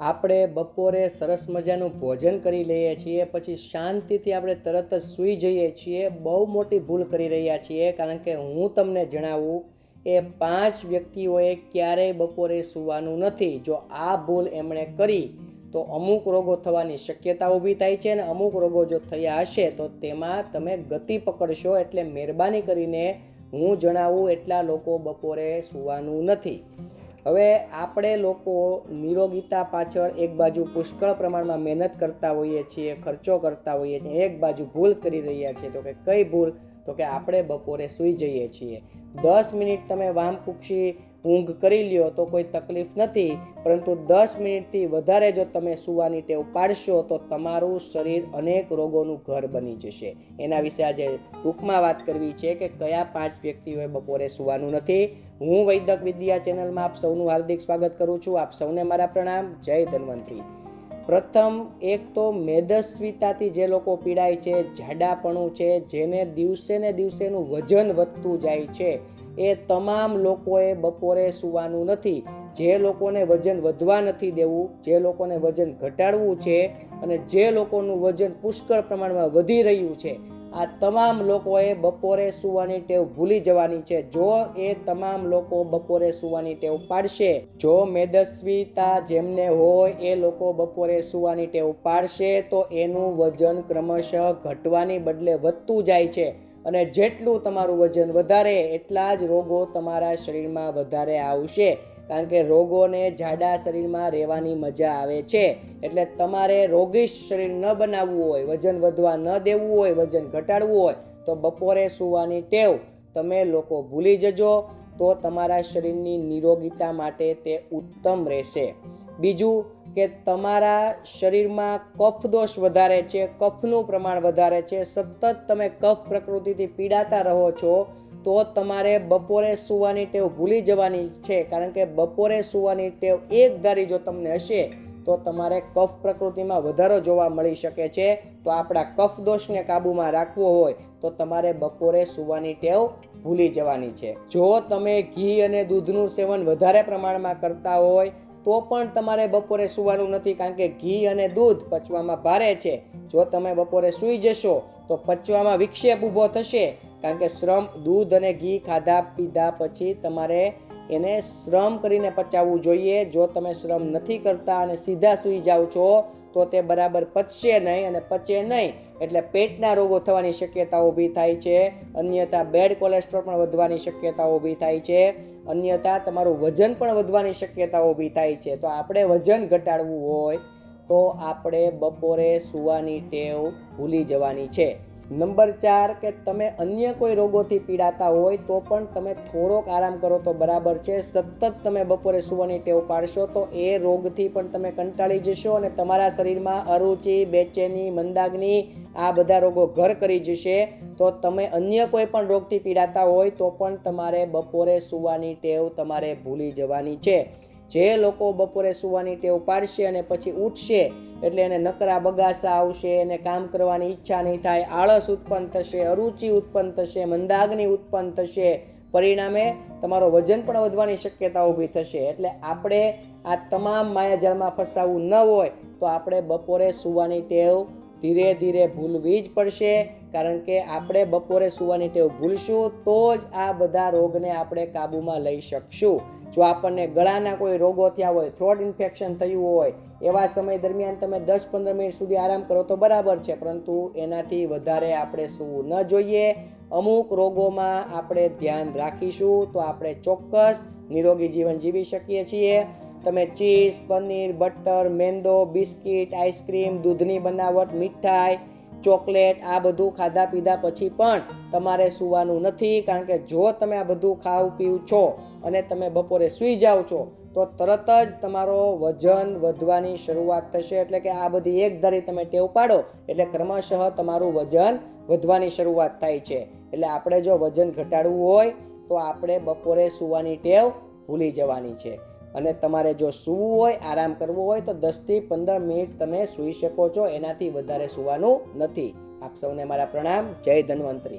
આપણે બપોરે સરસ મજાનું ભોજન કરી લઈએ છીએ, પછી શાંતિથી આપણે તરત જ સૂઈ જઈએ છીએ. બહુ મોટી ભૂલ કરી રહ્યા છીએ, કારણ કે હું તમને જણાવું, એ પાંચ વ્યક્તિઓએ ક્યારેય બપોરે સૂવાનું નથી. જો આ ભૂલ એમણે કરી, તો અમુક રોગો થવાની શક્યતા ઊભી થાય છે અને અમુક રોગો જો થયા હશે, તો તેમાં તમે ગતિ પકડશો એટલે મહેરબાની કરીને હું જણાવું, એટલા લોકો બપોરે સૂવાનું નથી. હવે આપણે લોકો નિરોગીતા પાછળ એક બાજુ પુષ્કળ પ્રમાણમાં મહેનત કરતા હોઈએ છીએ, ખર્ચો કરતા હોઈએ છીએ, એક બાજુ ભૂલ કરી રહ્યા છીએ, તો કે કઈ ભૂલ તો કે આપણે બપોરે સૂઈ જઈએ છીએ. દસ મિનિટ તમે વામકુક્ષી ઊંઘ કરી લ્યો તો કોઈ તકલીફ નથી. પરંતુ દસ મિનિટથી વધારે જો તમે સૂવાની ટેવ પાડશો તો તમારું શરીર અનેક રોગોનું ઘર બની જશે. એના વિશે આજે ટૂંકમાં વાત કરવી છે કે કયા પાંચ વ્યક્તિઓએ બપોરે સૂવાનું નથી. હું વૈદક વિદ્યા ચેનલમાં આપ સૌનું હાર્દિક સ્વાગત કરું છું. આપ સૌને મારા પ્રણામ. જય ધન્વંતરી. પ્રથમ એક તો મેદસ્વીતાથી જે લોકો પીડાય છે, જાડાપણું છે, જેને દિવસે ને દિવસેનું વજન વધતું જાય છે, એ તમામ લોકોએ બપોરે સૂવાનું નથી. જે લોકોને વજન વધવા નથી દેવું, જે લોકોને વજન ઘટાડવું છે અને જે લોકોનું વજન પુષ્કળ પ્રમાણમાં વધી રહ્યું છે આ તમામ લોકોએ બપોરે સુવાની ટેવ ભૂલી જવાની છે. જો એ તમામ લોકો બપોરે સુવાની ટેવ પાડશે, જો મેદસ્વીતા જેમને હોય એ લોકો બપોરે સુવાની ટેવ પાડશે, તો એનું વજન ક્રમશઃ ઘટવાની બદલે વધતું જાય છે. અને જેટલું તમારું વજન વધારે, એટલા જ રોગો તમારા શરીરમાં વધારે આવશે. કારણ કે રોગોને જાડા શરીરમાં રહેવાની મજા આવે છે. એટલે તમારે રોગીશ શરીર ન બનાવવું હોય, વજન વધવા ન દેવું હોય, વજન ઘટાડવું હોય, તો બપોરે સૂવાની ટેવ તમે લોકો ભૂલી જજો, તો તમારા શરીરની નિરોગીતા માટે તે ઉત્તમ રહેશે. બીજું કે તમારા શરીરમાં કફ દોષ વધારે છે, કફનું પ્રમાણ વધારે છે, સતત તમે કફ પ્રકૃતિથી પીડાતા રહો છો તો તમારે બપોરે સૂવાની ટેવ ભૂલી જવાની છે. કારણ કે બપોરે સૂવાની ટેવ એક ધારી જો તમને હશે, તો તમારે કફ પ્રકૃતિમાં વધારો જોવા મળી શકે છે. તો આપણા કફ દોષને કાબૂમાં રાખવો હોય, તો તમારે બપોરે સૂવાની ટેવ ભૂલી જવાની છે. જો તમે ઘી અને દૂધનું સેવન વધારે પ્રમાણમાં કરતા હોય, તો પણ તમારે બપોરે સૂવાનું નથી, કારણ કે ઘી અને દૂધ પચવામાં ભારે છે. જો તમે બપોરે સૂઈ જશો, તો પચવામાં વિક્ષેપ ઊભો થશે કારણ કે શ્રમ, દૂધ અને ઘી ખાધા પીધા પછી તમારે એને શ્રમ કરીને પચાવવું જોઈએ. જો તમે શ્રમ નથી કરતા અને સીધા સૂઈ જાઓ છો, તો તે બરાબર પચશે નહીં અને પચે નહીં. એટલે પેટના રોગો થવાની શક્યતા ઊભી થાય છે. અન્યથા બેડ કોલેસ્ટ્રોલ પણ વધવાની શક્યતા ઊભી થાય છે. અન્યથા તમારું વજન પણ વધવાની શક્યતા ઊભી થાય છે. તો આપણે વજન ઘટાડવું હોય, તો આપણે બપોરે સૂવાની ટેવ ભૂલી જવાની છે. નંબર ચાર કે તમે અન્ય કોઈ રોગોથી પીડાતા હોય તો પણ તમે થોડોક આરામ કરો તો બરાબર છે. સતત તમે બપોરે સૂવાની ટેવ પાડશો તો એ રોગથી પણ તમે કંટાળી જશો અને તમારા શરીરમાં અરુચિ, બેચેની, મંદાગ્નિ આ બધા રોગો ઘર કરી જશે. તો તમે અન્ય કોઈ પણ રોગથી પીડાતા હોય તો પણ તમારે બપોરે સૂવાની ટેવ તમારે ભૂલી જવાની છે. જે લોકો બપોરે સૂવાની ટેવ પાડશે અને પછી ઉઠશે, એટલે એને નકરા બગાસા આવશે, એને કામ કરવાની ઈચ્છા નહીં થાય, આળસ ઉત્પન્ન થશે, અરુચિ ઉત્પન્ન થશે, મંદાગ્નિ ઉત્પન્ન થશે, પરિણામે તમારો વજન પણ વધવાની શક્યતા ઊભી થશે. એટલે આપણે આ તમામ માયાજાળમાં ફસાવવું ન હોય, તો આપણે બપોરે સૂવાની ટેવ ધીરે ધીરે ભૂલવી જ પડશે, કારણ કે આપણે બપોરે સૂવાની ટેવ ભૂલશું, તો જ આ બધા રોગને આપણે કાબૂમાં લઈ શકશું. જો આપણને ગળાના કોઈ રોગો થયા હોય થ્રોટ ઇન્ફેક્શન થયું હોય, એવા સમય દરમિયાન તમે દસ પંદર મિનિટ સુધી આરામ કરો તો બરાબર છે, પરંતુ એનાથી વધારે આપણે સૂવું ન જોઈએ. અમુક રોગોમાં આપણે ધ્યાન રાખીશું તો આપણે ચોક્કસ નિરોગી જીવન જીવી શકીએ છીએ. તમે ચીઝ, પનીર, બટર, મેંદો, બિસ્કિટ, આઈસ્ક્રીમ, દૂધની બનાવટ, મીઠાઈ, ચોકલેટ, આ બધું ખાધા પીધા પછી પણ તમારે સૂવાનું નથી, કારણ કે જો તમે આ બધું ખાવ, પીવું છો અને તમે બપોરે સૂઈ જાઓ છો, તો તરત જ તમારો વજન વધવાની શરૂઆત થશે. એટલે કે આ બધી એક ધારી તમે ટેવ પાડો, એટલે ક્રમશઃ તમારું વજન વધવાની શરૂઆત થાય છે. એટલે આપણે જો વજન ઘટાડવું હોય, તો આપણે બપોરે સૂવાની ટેવ ભૂલી જવાની છે. અને તમારે જો સૂવું હોય, આરામ કરવો હોય, તો દસથી પંદર મિનિટ તમે સૂઈ શકો છો. એનાથી વધારે સૂવાનું નથી. આપ સૌને મારા પ્રણામ. જય ધન્વંતરી.